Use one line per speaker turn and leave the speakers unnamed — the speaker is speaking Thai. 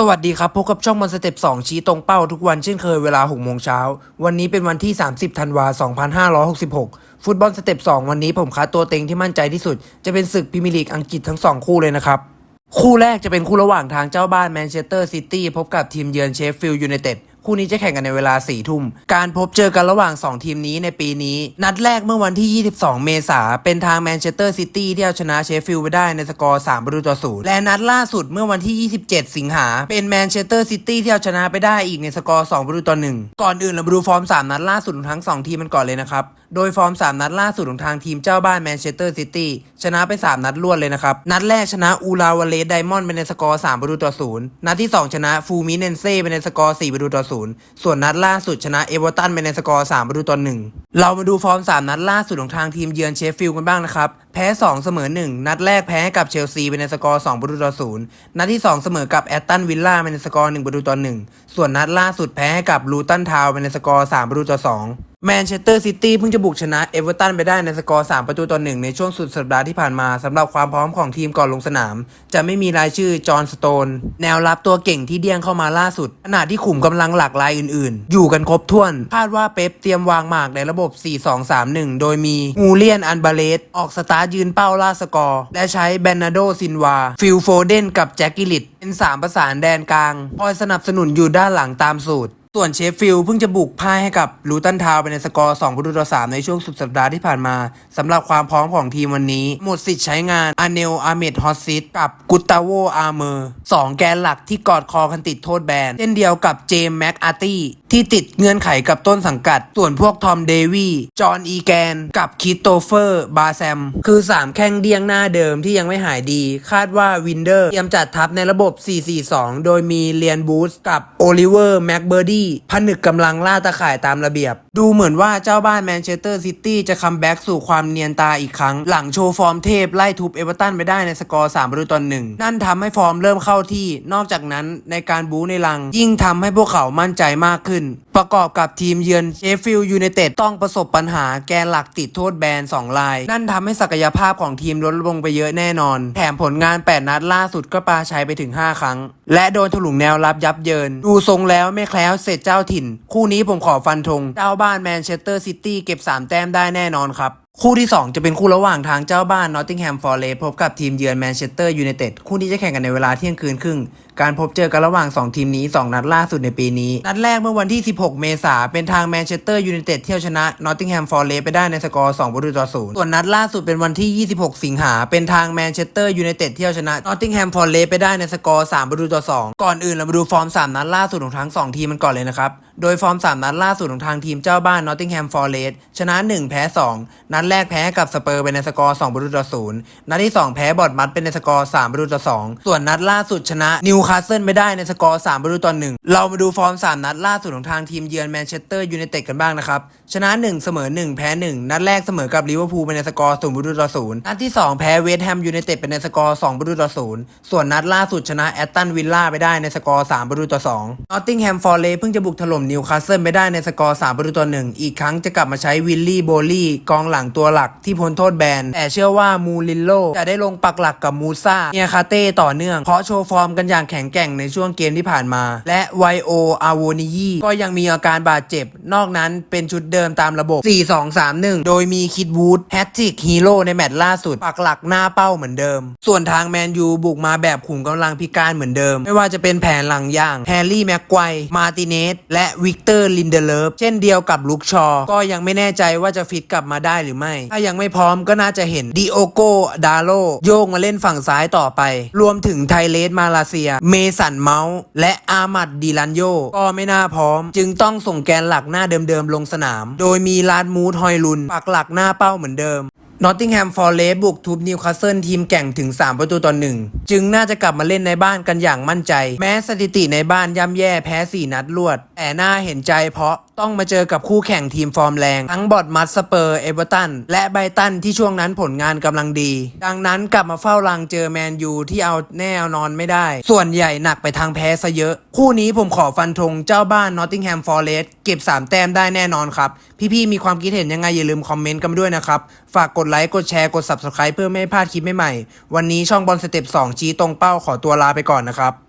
สวัสดีครับพบกับช่องมันสเต็ป2ชี้ตรงเป้าทุกวันเช่นเคยเวลา6โมงเช้า วันนี้เป็นวันที่ 30ธันวา2566 ฟุตบอลสเต็ป2วันนี้ผมคัดตัวเต็งที่มั่นใจที่สุด จะเป็นศึกพรีเมียร์ลีกอังกฤษทั้ง 2 คู่เลยนะครับ คู่แรกจะเป็นคู่ระหว่างทางเจ้าบ้านแมนเชสเตอร์ซิตี้พบกับทีมเยือนเชฟฟิลด์ยูไนเต็ด คู่นี้จะแข่งกันในเวลา4ี่ทุ่ม การพบเจอกันระหว่าง 2 ทีมนี้ในปีนี้ นัดแรกเมื่อวันที่ 22 เมษาเป็นทางแมนเชสเตอร์ซิตี้ที่เอาชนะเชฟฟิลด์ไปได้ในสกอร์3ประตูต่อศูนย์และนัดล่าสุดเมื่อวันที่ 27 สิงหาเป็นแมนเชสเตอร์ซิตี้ที่เอาชนะไปได้อีกในสกอร์2ประตูต่อ1ก่อนอื่นเรามาดูฟอร์ม 3 นัดล่าสุดของทั้ง 2 ทีมมันก่อนเลยนะครับโดยฟอร์ม 3 นัดล่าสุดของทางทีมเจ้าบ้านแมนเชสเตอร์ซิตี้ชนะไป 3 นัดรวดเลยนะครับ นัดแรกชนะอูราวาเลสไดมอนด์ไปในสกอร์3ประตูต่อศูนย์นัดที่ 2 ชนะฟูมิเนนเซ่ไปในสกอร์4ประตูต่อศู0 ส่วนนัดล่าสุดชนะเอเวอร์ตันไปในสกอร์3ประตูต่อ1เรามาดูฟอร์ม 3 นัดล่าสุดของทางทีมเยือนเชฟฟิลด์กันบ้างนะครับ แพ้ 2 เสมอ 1 นัดแรกแพ้กับเชลซีไปในสกอร์2ประตูต่อศูนย์นัดที่ 2 เสมอกับแอตตันวิลล่าไปในสกอร์1ประตูต่อ1ส่วนนัดล่าสุดแพ้กับลูตันทาวน์ไปในสกอร์3ประตูต่อ2 แมนเชสเตอร์ซิตี้เพิ่งจะบุกชนะเอเวอร์ตันไปได้ในสกอร์ 3 ประตูต่อ 1 ในช่วงสุดสัปดาห์ที่ผ่านมาสำหรับความพร้อมของทีมก่อนลงสนาม จะไม่มีรายชื่อจอห์นสโตน แนวรับตัวเก่งที่เดี้ยงเข้ามาล่าสุด ขณะที่ขุมกำลังหลากหลายอื่นๆ อยู่กันครบถ้วน คาดว่าเป๊ปเตรียมวางหมากในระบบ 4-2-3-1 โดยมีมูเลียนอันบาเลสออกสตาร์ยืนเป้าล่าสกอร์ และใช้เบนนาโดซินวาฟิลโฟเดนกับแจ็คกิลิตเป็นสามประสานแดนกลางคอยสนับสนุนอยู่ด้านหลังตามสูตร ส่วนเชฟฟิลด์เพิ่งจะบุกพ่ายให้กับลูตันทาวไปในสกอร์2ประตูต่อ3ในช่วงสุดสัปดาห์ที่ผ่านมาสำหรับความพร้อมของทีมวันนี้ หมดสิทธิ์ใช้งานอาเนลอาเมดฮอสซิตกับกุตาโวอาร์เมอร์สองแกนหลักที่กอดคอกันติดโทษแบน เช่นเดียวกับเจมส์แม็กอาร์ตี้ที่ติดเงื่อนไขกับต้นสังกัด ส่วนพวกทอมเดวี่จอห์นอีแกน กับคิโตเฟอร์บาแซม คือ 3 แข้งเดียงหน้าเดิมที่ยังไม่หายดี คาดว่าวินเดอร์เตรียมจัดทัพในระบบ 4-4-2 โดยมีเลียนบูสกับโอลิเวอร์แม็กเบอร์ดี้ผนึกกำลังล่าตะข่ายตามระเบียบ ดูเหมือนว่าเจ้าบ้านแมนเชสเตอร์ซิตี้จะคัมแบ็กสู่ความเนียนตาอีกครั้ง หลังโชว์ฟอร์มเทพไล่ทุบเอเวอร์ตันไปได้ในสกอร์3ประตูต่อหนึ่งนั่นทำให้ฟอร์มเริ่มเข้าที่ นอกจากนั้นในการบู๊ในลัง ยิ่งทำให้พวกเขามั่นใจมากขึ้น ประกอบกับทีมเยือนเชฟฟิลด์ยูไนเต็ดต้องประสบปัญหาแกนหลักติดโทษแบน 2 ลาย นั่นทำให้ศักยภาพของทีมลดลงไปเยอะแน่นอน แถมผลงาน 8 นัดล่าสุดก็ปาชัยไปถึง 5 ครั้ง และโดนถลุงแนวรับยับเยิน ดูทรงแล้วไม่แคล้วเสร็จเจ้าถิ่น คู่นี้ผมขอฟันธงเจ้าบ้านแมนเชสเตอร์ซิตี้เก็บ 3 แต้มได้แน่นอนครับ คู่ที่ 2 จะเป็นคู่ระหว่างทางเจ้าบ้านนอตติงแฮมฟอร์เรสพบกับทีมเยือนแมนเชสเตอร์ยูไนเต็ดคู่นี้จะแข่งกันในเวลาเที่ยงคืนครึ่ง การพบเจอกันระหว่าง 2 ทีมนี้ 2 นัดล่าสุดในปีนี้ นัดแรกเมื่อวันที่ 16 เมษาเป็นทางแมนเชสเตอร์ยูไนเต็ดเที่ยวชนะนอตติงแฮมฟอร์เรสไปได้ในสกอร์2ประตูต่อศูนย์ส่วนนัดล่าสุดเป็นวันที่ 26 สิงหาเป็นทางแมนเชสเตอร์ยูไนเต็ดเที่ยวชนะนอตติงแฮมฟอร์เรสไปได้ในสกอร์3ประตูต่อ2ก่อนอื่นเรามาดูฟอร์ม 3 นัดล่าสุดของทั้ง 2 ทีมมันก่อนเลยนะครับโดยฟอร์ม 3 นัดล่าสุดของทางทีมเจ้าบ้านนอตติงแฮมฟอร์เรสชนะ 1 แพ้ 2 นัดแรกแพ้กับสเปอร์ไปในสกอร์2ประตูต่อ0นัดที่ 2 แพ้บอดมัดเป็นในสกอร์3ประตูต่อ2ส่วนนัดล่าสุดชนะนิวคาสเซิลไปได้ในสกอร์3ประตูต่อ1เรามาดูฟอร์ม 3 นัดล่าสุดของทางทีมเยือนแมนเชสเตอร์ยูไนเต็ดกันบ้างนะครับ ชนะ 1 เสมอ 1 แพ้ 1 นัดแรกเสมอกับลิเวอร์พูลไปในสกอร์0ประตูต่อ0นัดที่ 2 แพ้เวสต์แฮมยูไนเต็ดไปในสกอร์2ประตูต่อ0ส่วนนัดล่าสุดชนะแอตตันวิลล่าไปได้ในสกอร์3ประตูต่อ2นอตติงแฮมฟอร์เรสเพิ่งจะบุกถล่มนิวคาสเซิลไปได้ในสกอร์3ประตูต่อ1อีกครั้งจะกลับมาใช้วิลลี่โบลี่กองหลังตัวหลักที่พ้นโทษแบนแต่เชื่อว่ามูลินโลจะได้ลงปักหลักกับมูซาเนียคาเต้ต่อเนื่องเพราะโชว์ฟอร์มกันอย่างแข็งแกร่งในช่วงเกมที่ผ่านมา และไวโออาโวนิยีก็ยังมีอาการบาดเจ็บ นอกนั้นเป็นชุดเดิมตามระบบ 4-2-3-1 โดยมีคิดวูดแฮตติกฮีโร่ในแมตช์ล่าสุด ปักหลักหน้าเป้าเหมือนเดิม ส่วนทางแมนยูบุกมาแบบขุมกำลังพิการเหมือนเดิม ไม่ว่าจะเป็นแผนหลังย่างแฮร์รี่แม็กไกวมาติเนสและวิกเตอร์ลินเดเลฟเช่นเดียวกับลุกชอ ก็ยังไม่แน่ใจว่าจะฟิตกลับมาได้หรือไม่ ถ้ายังไม่พร้อมก็น่าจะเห็นดิโอโกดาโลโยกมาเล่นฝั่งซ้ายต่อไป รวมถึงไทเลสมาลาเซียเมสันเมาส์และอามัดดิลันโยก็ไม่น่าพร้อม จึงต้องส่งแกนหลักหน้าเดิมๆลงสนาม โดยมีลาดมูดฮอยลุนปักหลักหน้าเป้าเหมือนเดิม นอตติงแฮมฟอร์เรสบุกทุบนิวคาสเซิลทีมแก่งถึง 3 ประตูต่อหนึ่งจึงน่าจะกลับมาเล่นในบ้านกันอย่างมั่นใจ แม้สถิติในบ้านย่ำแย่แพ้ 4 นัดรวด แต่น่าเห็นใจเพราะต้องมาเจอกับคู่แข่งทีมฟอร์มแรง ทั้งบอดมัดสเปอร์เอเวอร์ตัน และไบรตันที่ช่วงนั้นผลงานกำลังดี ดังนั้นกลับมาเฝ้ารังเจอแมนยูที่เอาแน่เอานอนไม่ได้ ส่วนใหญ่หนักไปทางแพ้ซะเยอะ คู่นี้ผมขอฟันธงเจ้าบ้านนอตติงแฮมฟอร์เรสเก็บ 3 แต้มได้แน่นอนครับพี่ๆมีความคิดเห็นยังไงอย่าลืมคอมเมนต์กันด้วยนะครับฝากกดไลค์ กดแชร์ กด subscribe เพื่อไม่ให้พลาดคลิปใหม่ๆ วันนี้ช่องบอลสเต็ป2ชี้ตรงเป้าขอตัวลาไปก่อนนะครับ